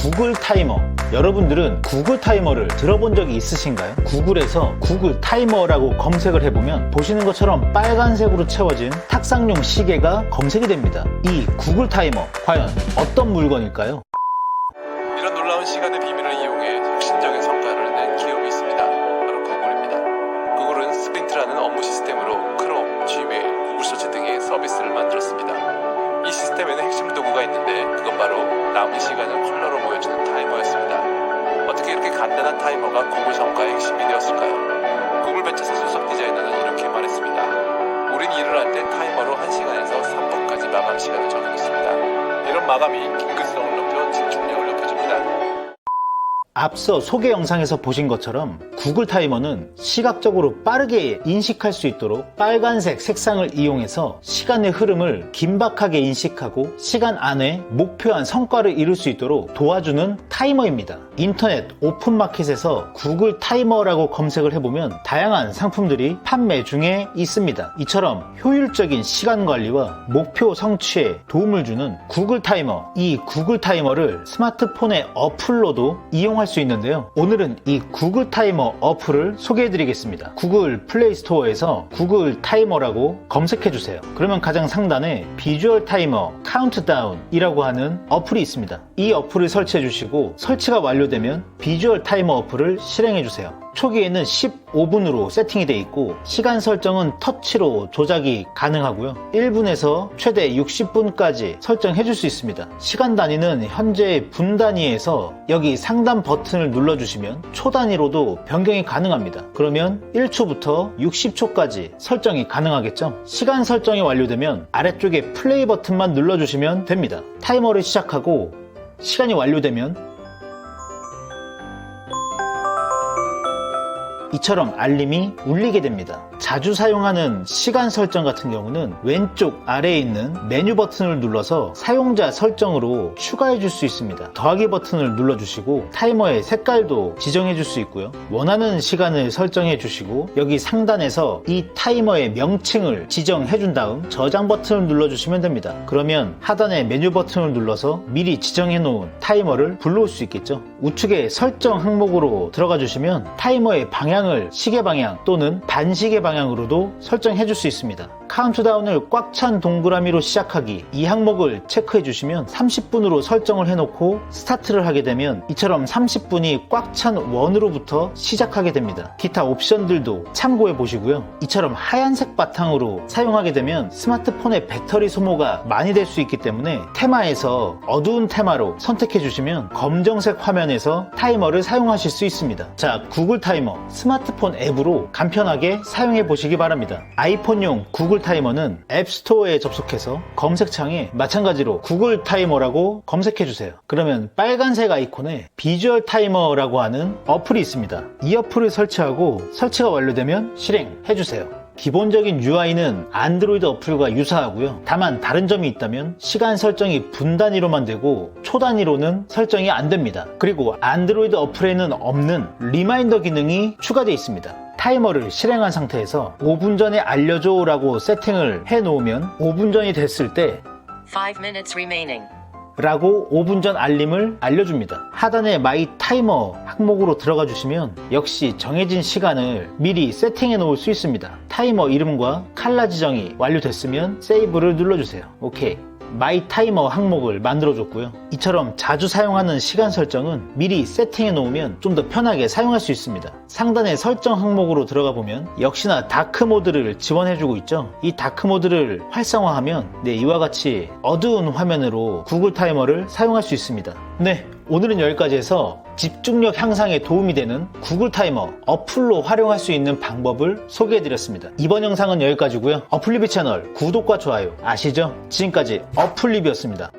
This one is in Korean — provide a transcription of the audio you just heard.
구글 타이머. 여러분들은 구글 타이머를 들어본 적이 있으신가요? 구글에서 구글 타이머라고 검색을 해보면 보시는 것처럼 빨간색으로 채워진 탁상용 시계가 검색이 됩니다. 이 구글 타이머, 과연 어떤 물건일까요? 이런 놀라운 시간의 비밀을 이용해 혁신적인 성과를 낸 기업이 있습니다. 바로 구글입니다. 구글은 스프린트라는 업무 시스템으로 크롬, 지메일, 구글 서치 등의 서비스를 만들었습니다. 남은 시간을 컬러로 보여주는 타이머였습니다. 어떻게 이렇게 간단한 타이머가 구글 성과의 핵심이 되었을까요? 구글 벤처스 수석 디자이너는 이렇게 말했습니다. 우린 일을 할 때 타이머로 1시간에서 3분까지 마감 시간을 정해놓습니다. 이런 마감이 긴급성을 높여 높여줍니다. 앞서 소개 영상에서 보신 것처럼 구글 타이머는 시각적으로 빠르게 인식할 수 있도록 빨간색 색상을 이용해서 시간의 흐름을 긴박하게 인식하고 시간 안에 목표한 성과를 이룰 수 있도록 도와주는 타이머입니다. 인터넷 오픈마켓에서 구글 타이머라고 검색을 해보면 다양한 상품들이 판매 중에 있습니다. 이처럼 효율적인 시간 관리와 목표 성취에 도움을 주는 구글 타이머. 이 구글 타이머를 스마트폰의 어플로도 이용할 수 있는데요. 오늘은 이 구글 타이머 어플을 소개해 드리겠습니다. 구글 플레이 스토어에서 구글 타이머라고 검색해 주세요. 그러면 가장 상단에 비주얼 타이머 카운트다운이라고 하는 어플이 있습니다. 이 어플을 설치해 주시고 설치가 완료되면 비주얼 타이머 어플을 실행해 주세요. 초기에는 15분으로 세팅이 되어 있고 시간 설정은 터치로 조작이 가능하고요. 1분에서 최대 60분까지 설정해 줄 수 있습니다. 시간 단위는 현재 분 단위에서 여기 상단 버튼을 눌러주시면 초 단위로도 변경이 가능합니다. 그러면 1초부터 60초까지 설정이 가능하겠죠? 시간 설정이 완료되면 아래쪽에 플레이 버튼만 눌러주시면 됩니다. 타이머를 시작하고 시간이 완료되면 이처럼 알림이 울리게 됩니다. 자주 사용하는 시간 설정 같은 경우는 왼쪽 아래에 있는 메뉴 버튼을 눌러서 사용자 설정으로 추가해 줄 수 있습니다. 더하기 버튼을 눌러 주시고 타이머의 색깔도 지정해 줄 수 있고요. 원하는 시간을 설정해 주시고 여기 상단에서 이 타이머의 명칭을 지정해 준 다음 저장 버튼을 눌러 주시면 됩니다. 그러면 하단의 메뉴 버튼을 눌러서 미리 지정해 놓은 타이머를 불러올 수 있겠죠. 우측에 설정 항목으로 들어가 주시면 타이머의 방향을 시계 방향 또는 반시계 방향 으로도 설정해 줄 수 있습니다. 카운트다운을 꽉 찬 동그라미로 시작하기 이 항목을 체크해 주시면 30분으로 설정을 해놓고 스타트를 하게 되면 이처럼 30분이 꽉 찬 원으로부터 시작하게 됩니다. 기타 옵션들도 참고해 보시고요. 이처럼 하얀색 바탕으로 사용하게 되면 스마트폰의 배터리 소모가 많이 될 수 있기 때문에 테마에서 어두운 테마로 선택해 주시면 검정색 화면에서 타이머를 사용하실 수 있습니다. 자, 구글 타이머 스마트폰 앱으로 간편하게 사용해 보시기 바랍니다. 아이폰용 구글 타이머는 앱스토어에 접속해서 검색창에 마찬가지로 구글 타이머라고 검색해 주세요. 그러면 빨간색 아이콘에 비주얼 타이머라고 하는 어플이 있습니다. 이 어플을 설치하고 설치가 완료되면 실행해 주세요. 기본적인 UI는 안드로이드 어플과 유사하고요. 다만 다른 점이 있다면 시간 설정이 분 단위로만 되고 초 단위로는 설정이 안 됩니다. 그리고 안드로이드 어플에는 없는 리마인더 기능이 추가되어 있습니다. 타이머를 실행한 상태에서 5분 전에 알려줘 라고 세팅을 해 놓으면 5분 전이 됐을 때 Five minutes remaining. 라고 5분 전 알림을 알려줍니다. 하단의 마이 타이머 항목으로 들어가 주시면 역시 정해진 시간을 미리 세팅해 놓을 수 있습니다. 타이머 이름과 칼라 지정이 완료됐으면 세이브를 눌러주세요. 오케이. 마이 타이머 항목을 만들어 줬고요. 이처럼 자주 사용하는 시간 설정은 미리 세팅해 놓으면 좀 더 편하게 사용할 수 있습니다. 상단의 설정 항목으로 들어가 보면 역시나 다크 모드를 지원해 주고 있죠. 이 다크 모드를 활성화하면 네, 이와 같이 어두운 화면으로 구글 타이머를 사용할 수 있습니다. 네, 오늘은 여기까지 해서 집중력 향상에 도움이 되는 구글 타이머 어플로 활용할 수 있는 방법을 소개해 드렸습니다. 이번 영상은 여기까지고요. 어플리뷰 채널 구독과 좋아요 아시죠? 지금까지 어플리뷰였습니다.